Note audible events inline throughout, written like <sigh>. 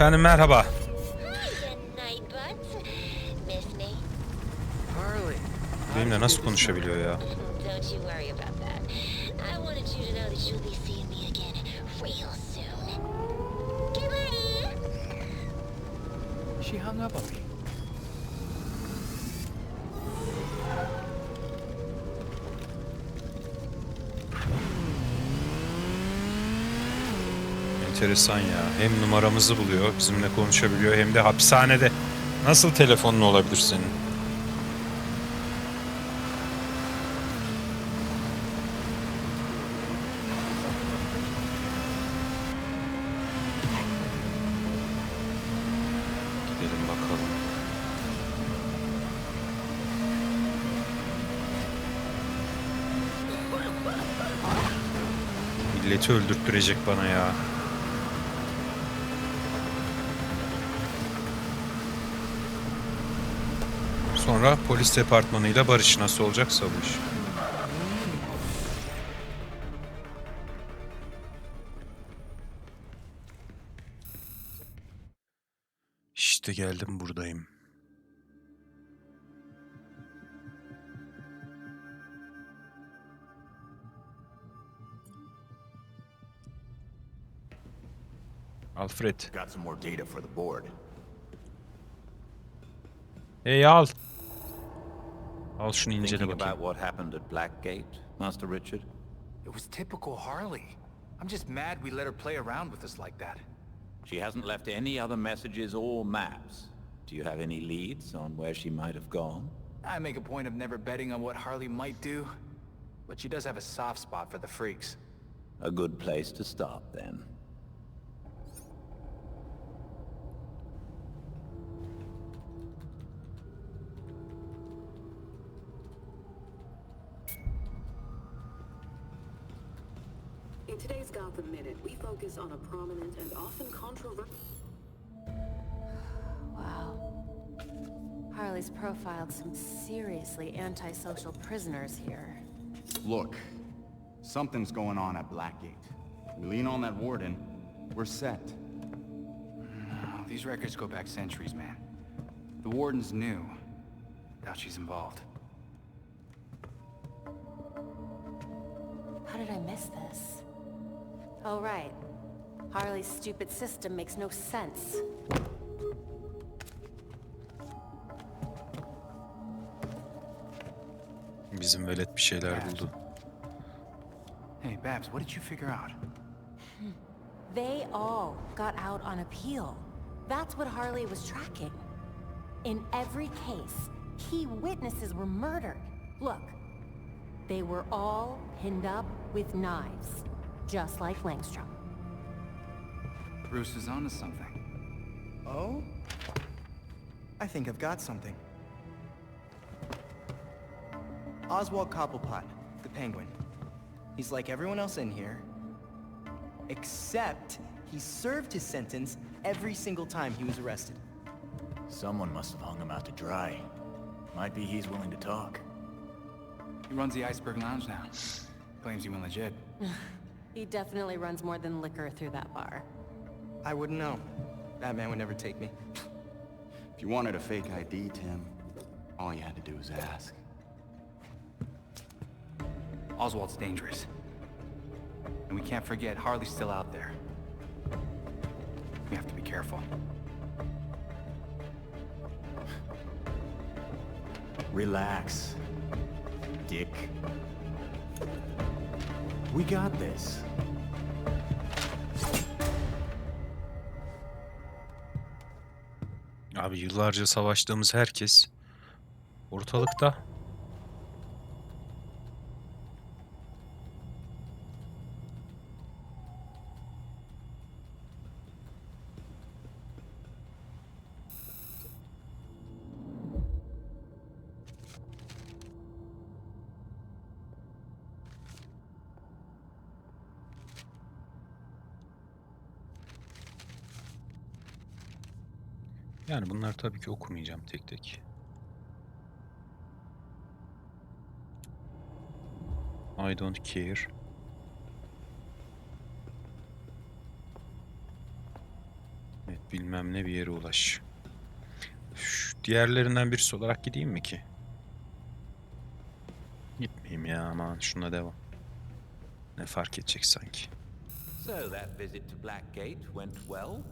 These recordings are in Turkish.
Efendim merhaba. Me? Benimle nasıl konuşabiliyor ya? Don't you worry about that. Enteresan ya. Hem numaramızı buluyor, bizimle konuşabiliyor hem de hapishanede. Nasıl telefonun olabilir senin? Gidelim bakalım. Milleti öldürttürecek bana ya. Sonra polis departmanıyla barış nasıl olacaksa bu iş. İşte geldim buradayım. Alfred. Got some more data for the board. Hey al. Al incele Thinking bakayım. about what happened at Blackgate, Master Richard? It was typical Harley. I'm just mad we let her play around with us like that. She hasn't left any other messages or maps. Do you have any leads on where she might have gone? I make a point of never betting on what Harley might do, but she does have a soft spot for the freaks. A good place to start, then. Today's Gotham Minute, we focus on a prominent and often controversial... <sighs> Wow. Harley's profiled some seriously antisocial prisoners here. Look, something's going on at Blackgate. We lean on that warden, we're set. <sighs> These records go back centuries, man. The warden's new. Doubt she's involved. How did I miss this? Oh, right. Harley's stupid system makes no sense. Bizim velet bir şeyler buldu. Hey, Babs, what did you figure out? <laughs> They all got out on appeal. That's what Harley was tracking. In every case, key witnesses were murdered. Look, they were all pinned up with knives, just like Langstrom. Bruce is onto something. Oh? I think I've got something. Oswald Cobblepot, the penguin. He's like everyone else in here, except he served his sentence every single time he was arrested. Someone must have hung him out to dry. Might be he's willing to talk. He runs the Iceberg Lounge now. Claims he went legit. <laughs> He definitely runs more than liquor through that bar. I wouldn't know. That man would never take me. If you wanted a fake ID, Tim, all you had to do was ask. Oswald's dangerous. And we can't forget Harley's still out there. We have to be careful. Relax, Dick. We got this. Abi yıllarca savaştığımız herkes ortalıkta. Yani bunlar tabii ki okumayacağım tek tek. I don't care. Evet, bilmem ne bir yere ulaş. Şu diğerlerinden birisi olarak gideyim mi ki? Gitmeyeyim ya aman şuna devam. Ne fark edecek sanki. So that visit to Blackgate went well?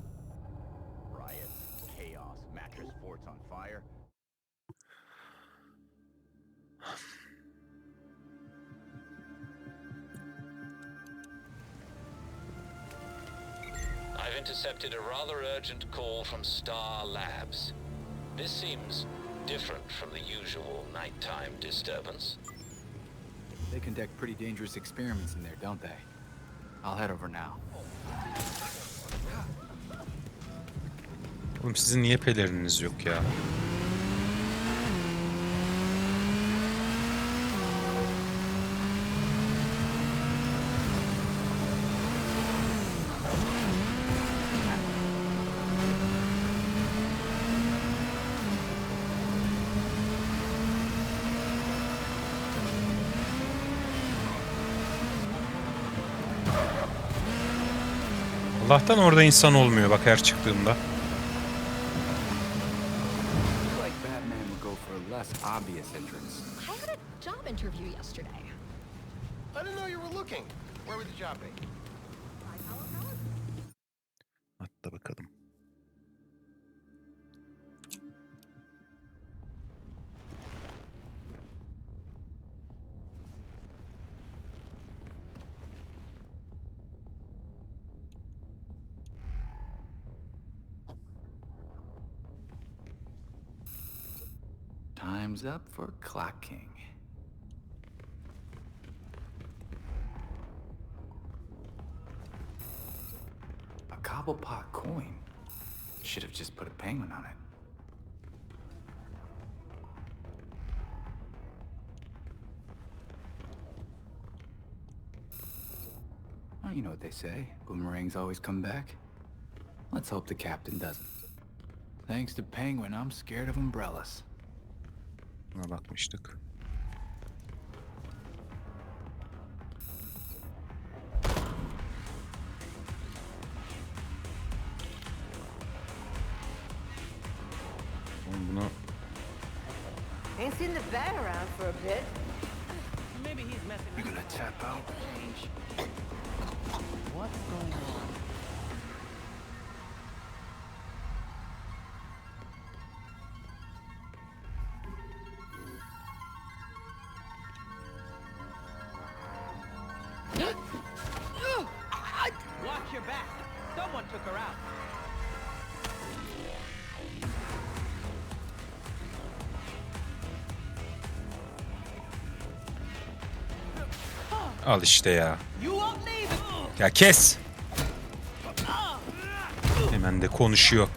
Riot, mattress forts on fire. I've intercepted a rather urgent call from Star Labs. This seems different from the usual nighttime disturbance. They conduct pretty dangerous experiments in there, don't they? I'll head over now. Oğlum sizin niye pelerininiz yok ya? Allah'tan orada insan olmuyor bak her çıktığımda. Job interview yesterday. I didn't know you were looking. Where would the job be? Atla bakalım. Time's up for Clock Cobblepot coin. Should have just put a penguin on it. Well, you know what they say. Boomerangs always come back. Let's hope the captain doesn't. Thanks to Penguin, I'm scared of umbrellas. Buna bakmıştık. that around for a bit. Maybe he's messing You're gonna tap out? What's going on? Al işte ya. Ya kes. Hemen de konuşuyor.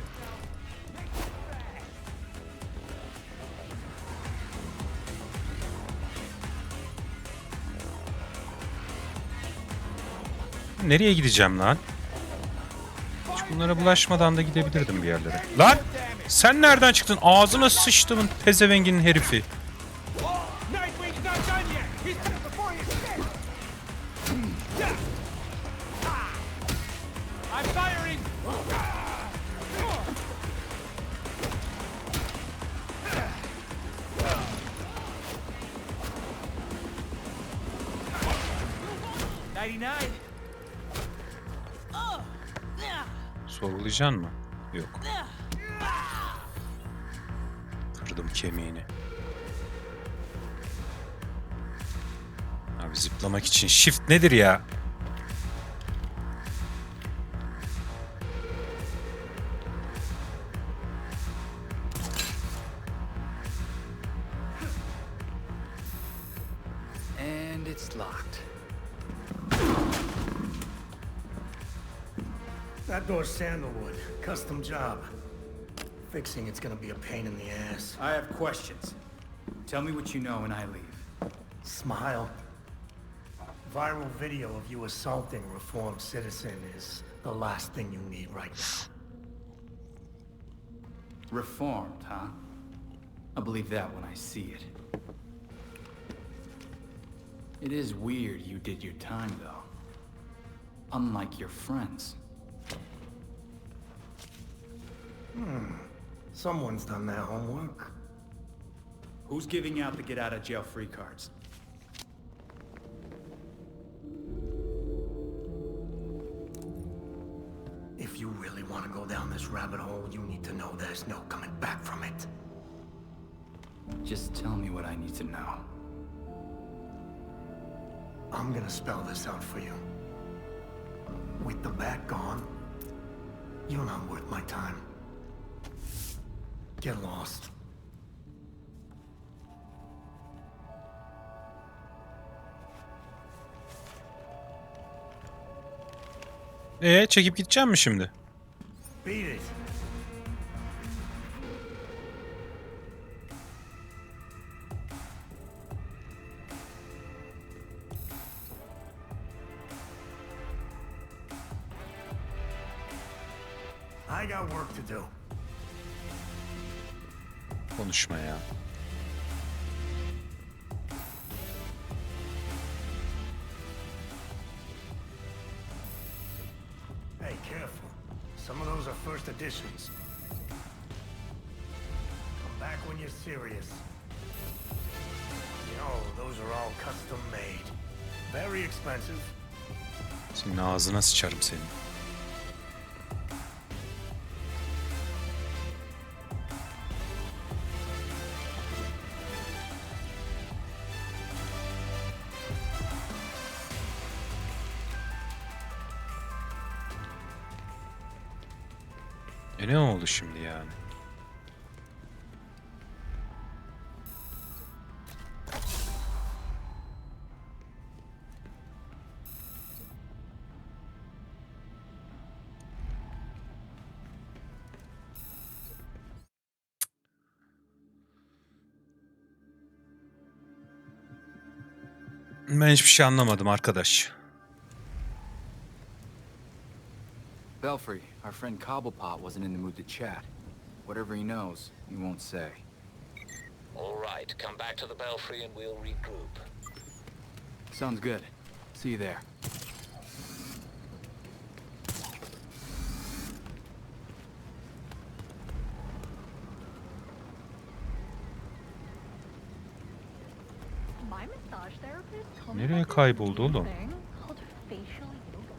Nereye gideceğim lan? Hiç bunlara bulaşmadan da gidebilirdim bir yerlere. Lan! Sen nereden çıktın? Ağzına sıçtımın pezevenginin herifi. Sorgulayacaksın mı? Yok. Kırdım kemiğini. Abi zıplamak için shift nedir ya? Sandalwood. Custom job. Fixing it's gonna be a pain in the ass. I have questions. Tell me what you know and I leave. Smile. Viral video of you assaulting a reformed citizen is the last thing you need right now. Reformed, huh? I'll believe that when I see it. It is weird you did your time, though. Unlike your friends. Hmm. Someone's done their homework. Who's giving out the get out of jail free cards? If you really want to go down this rabbit hole, you need to know there's no coming back from it. Just tell me what I need to know. I'm gonna spell this out for you. With the bat gone, you're not worth my time. Get lost. Ee çekip gideceğim mi şimdi? Beat it. I got work to do. Konuşma ya. Hey, careful. Some of those are first editions. Come back when you're serious. You know, those are all custom made. Very expensive. Senin ağzına sıçarım senin. Oldu şimdi yani? Ben hiçbir şey anlamadım arkadaş. Belfry, our friend Cobblepot wasn't in the mood to chat. Whatever he knows, he won't say. All right, come back to the Belfry and we'll regroup. Sounds good. See you there. My massage therapist told me Nereye kayboldu oğlum? thing called facial yoga.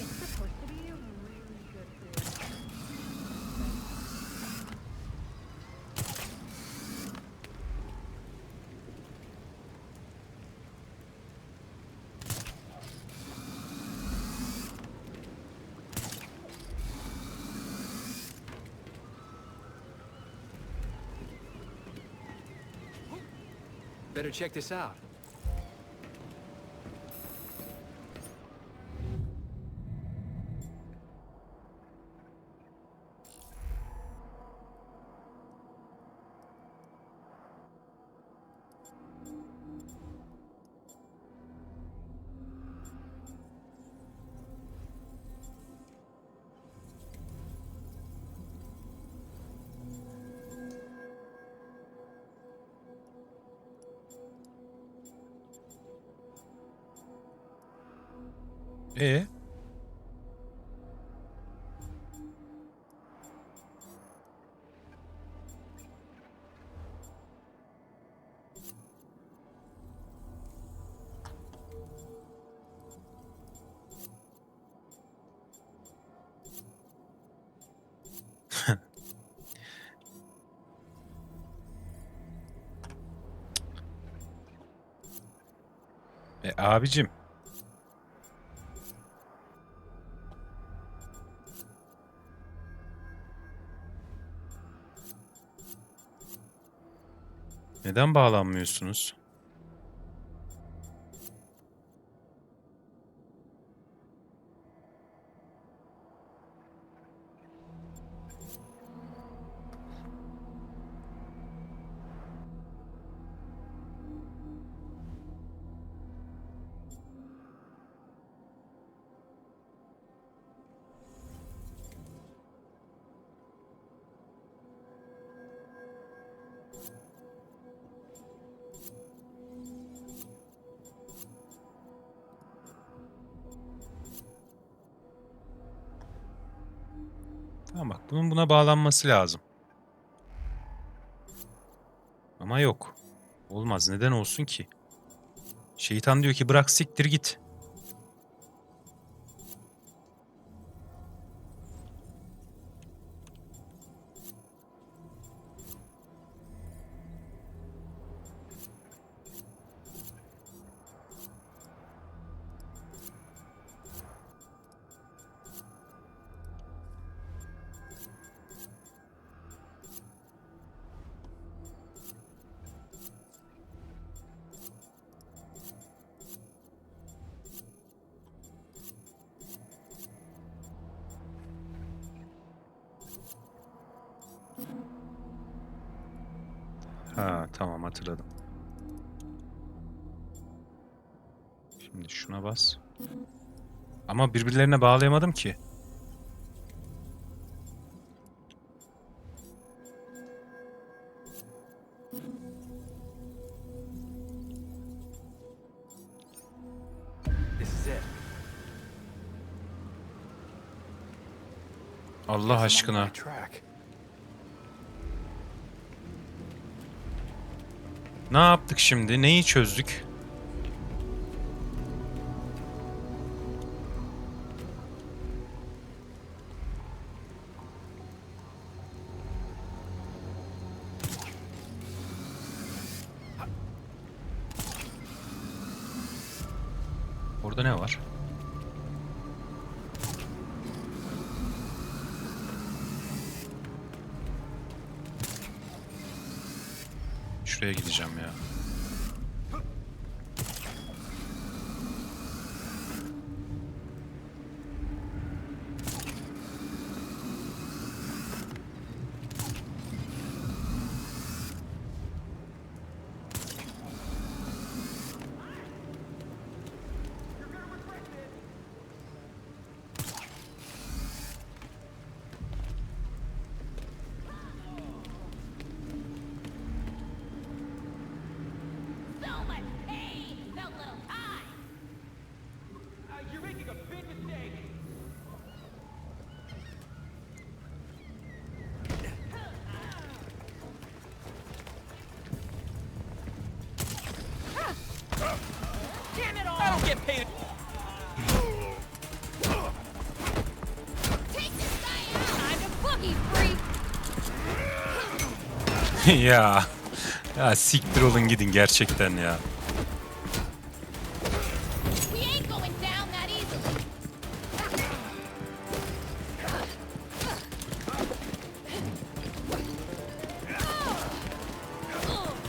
It's supposed to be really good for your Better check this out. E <laughs> E abicim. Neden bağlanmıyorsunuz? Tamam bak bunun buna bağlanması lazım. Ama yok. Olmaz. Neden olsun ki? Şeytan diyor ki bırak siktir git. Ha tamam hatırladım. Şimdi şuna bas. Ama birbirlerine bağlayamadım ki. Allah aşkına. Ne yaptık şimdi? Neyi çözdük? Orada ne var? Şuraya gideceğim ya. <laughs> ya. Ya siktir olun gidin gerçekten ya.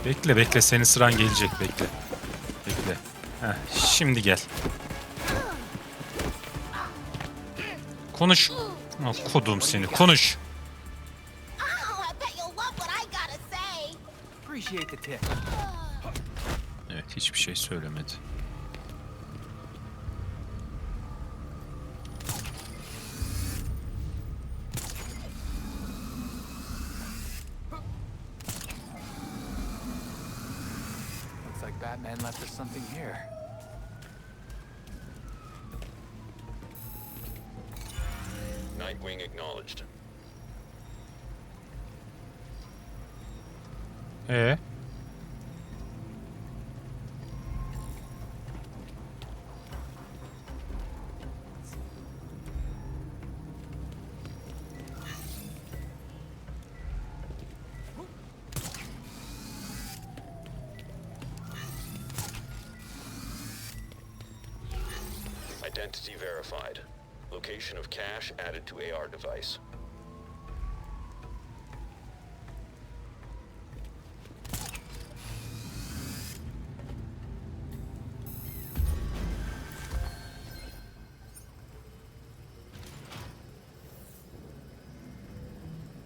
Bekle bekle senin sıran gelecek bekle. Bekle. Heh, şimdi gel. Konuş. Ah, Kodum seni konuş. Hiçbir şey söylemedi. To AR device.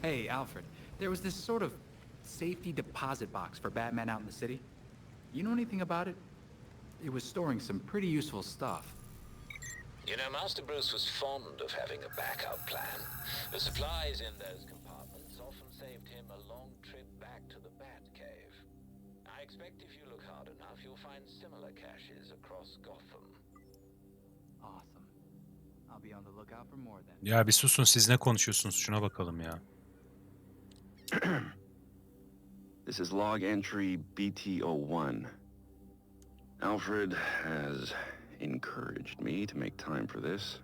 Hey, Alfred. There was this sort of safety deposit box for Batman out in the city. You know anything about it? It was storing some pretty useful stuff. You know, Master Bruce was fond of having a backup plan. The supplies in those compartments often saved him a long trip back to the Batcave. I expect if you look hard enough, you'll find similar caches across Gotham. Awesome. I'll be on the lookout for more then. Ya bir susun siz ne konuşuyorsunuz şuna bakalım ya. <clears throat> This is log entry BT01. Alfred has encouraged me to make time for this.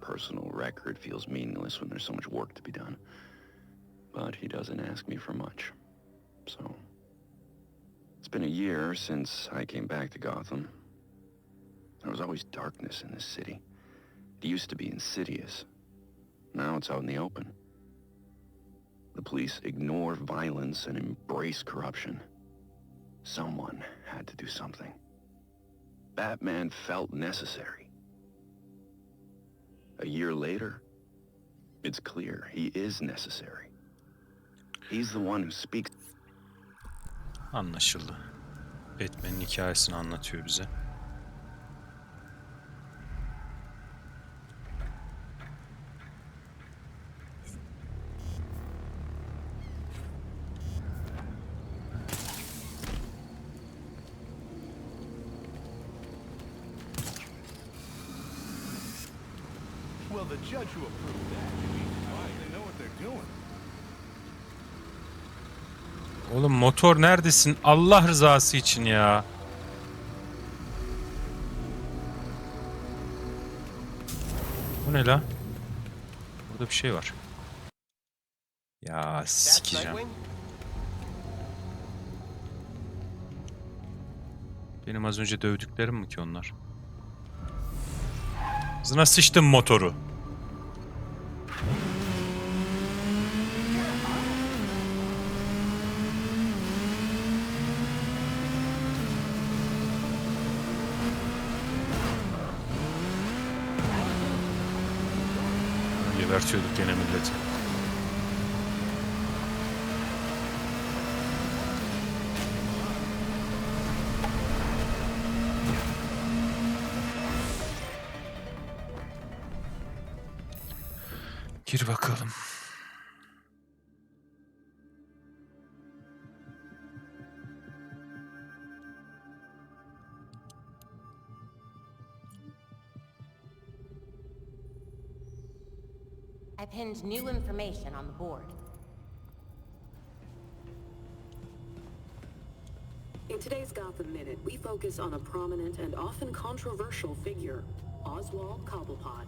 Personal record feels meaningless when there's so much work to be done. But he doesn't ask me for much. So, it's been a year since I came back to Gotham. There was always darkness in this city. It used to be insidious. Now it's out in the open. The police ignore violence and embrace corruption. Someone had to do something. Batman felt necessary. A year later, it's clear he is necessary. He's the one who speaks. Anlaşıldı. Batman'in hikayesini anlatıyor bize. Well, the judge who approved that they know what they're doing. Oğlum motor neredesin? Allah rızası için ya. Bu ne la? Burada bir şey var. Ya sikeceğim. Benim az önce dövdüklerim mi ki onlar? Zına sıçtım motoru. Gebertiyorduk gene milleti. Gir bakalım. Pinned new information on the board. In today's Gotham Minute, we focus on a prominent and often controversial figure, Oswald Cobblepot.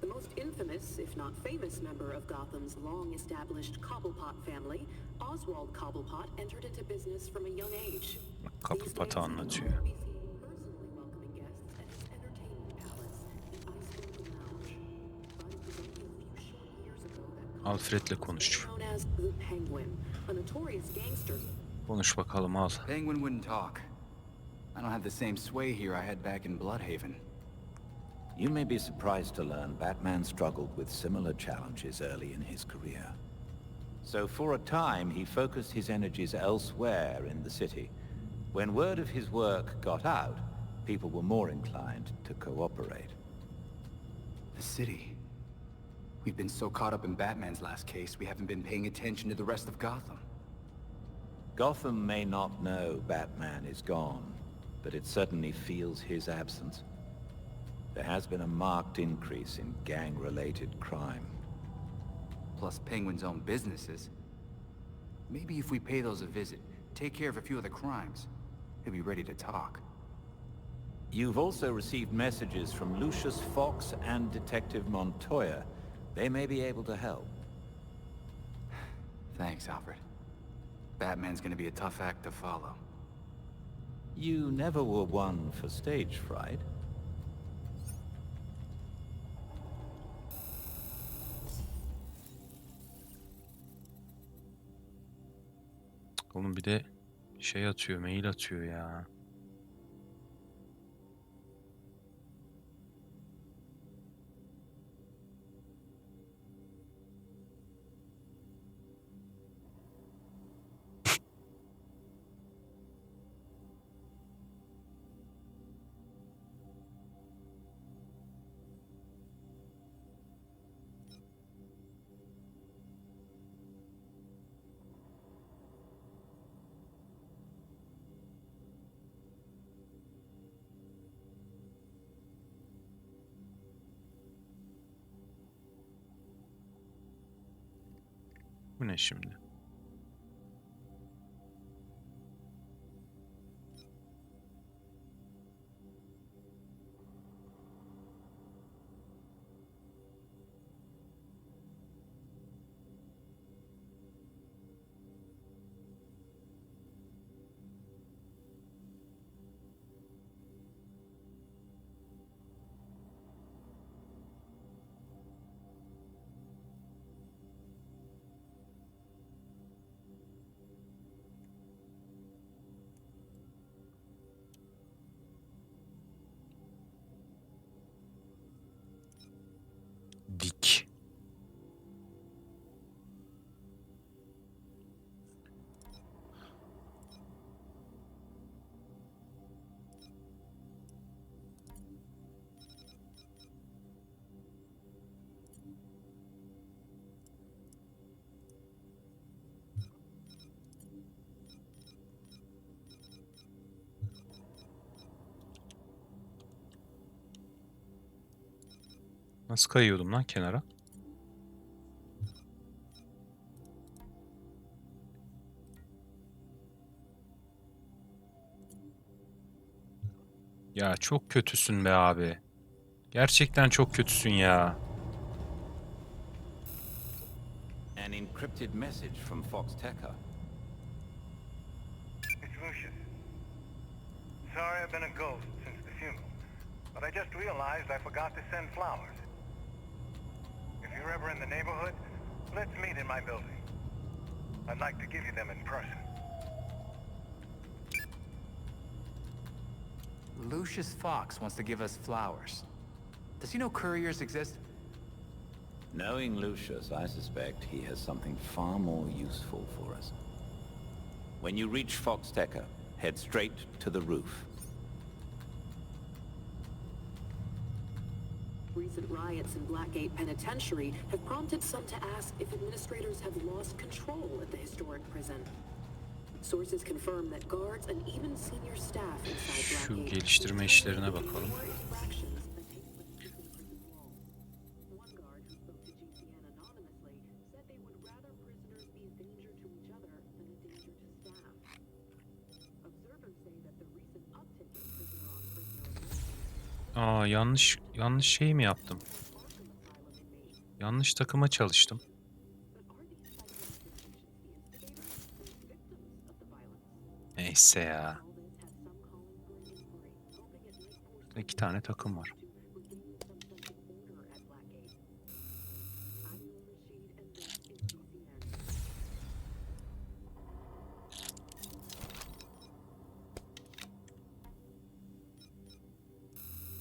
The most infamous, if not famous, member of Gotham's long-established Cobblepot family, Oswald Cobblepot entered into business from a young age. Kapıpatı anlatıyor. Alfred'le konuş. known as the Penguin, a notorious gangster Konuş bakalım al. Penguin wouldn't talk. I don't have the same sway here I had back in Bloodhaven. You may be surprised to learn Batman struggled with similar challenges early in his career. So for a time, he focused his energies elsewhere in the city. When word of his work got out, people were more inclined to cooperate. The city. We've been so caught up in Batman's last case, we haven't been paying attention to the rest of Gotham. Gotham may not know Batman is gone, but it certainly feels his absence. There has been a marked increase in gang-related crime. Plus Penguin's own businesses. Maybe if we pay those a visit, take care of a few of the crimes, he'll be ready to talk. You've also received messages from Lucius Fox and Detective Montoya. They may be able to help. <sighs> Thanks, Alfred. Batman's gonna be a tough act to follow. You never were one for stage fright. Oğlum bir de şey atıyor, mail atıyor ya. Bu ne şimdi? Nasıl kayıyordum lan kenara? Ya çok kötüsün be abi. Gerçekten çok kötüsün ya. An encrypted message from Fox Tekka. It's Lucius. Sorry I've been a ghost since the funeral, but I just realized I forgot to send flowers. Neighborhood, let's meet in my building. I'd like to give you them in person. Lucius Fox wants to give us flowers. Does he know couriers exist? Knowing Lucius, I suspect he has something far more useful for us. When you reach Fox Tekka, head straight to the roof. Recent riots in Blackgate Penitentiary have prompted some to ask if administrators have lost control at the historic prison. Sources confirm that guards and even senior staff inside Şu geliştirme işlerine bakalım. Aa yanlış yanlış şey mi yaptım? Yanlış takıma çalıştım. Neyse ya. İki tane takım var.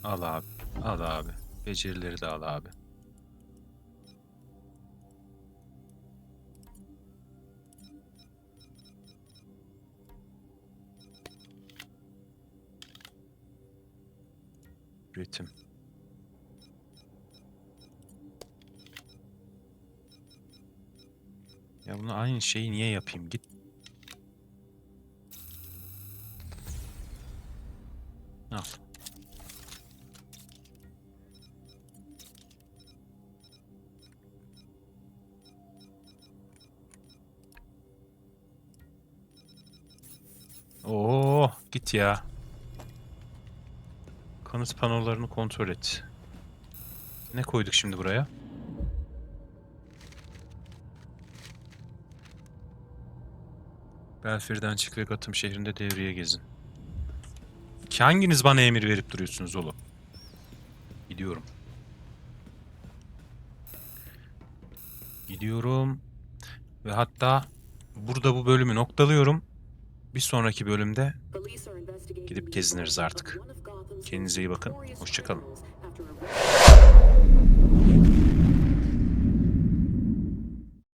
Al abi. Al abi. Becerileri de al abi. Üretim. Ya bunu aynı şeyi niye yapayım? Git. Al. Git ya. Kanıt panolarını kontrol et. Ne koyduk şimdi buraya? Belfir'den çık ve Gotham şehrinde devreye gezin. Ki hanginiz bana emir verip duruyorsunuz oğlum? Gidiyorum. Gidiyorum. Ve hatta burada bu bölümü noktalıyorum. Bir sonraki bölümde gidip geziniriz artık. Kendinize iyi bakın. Hoşçakalın.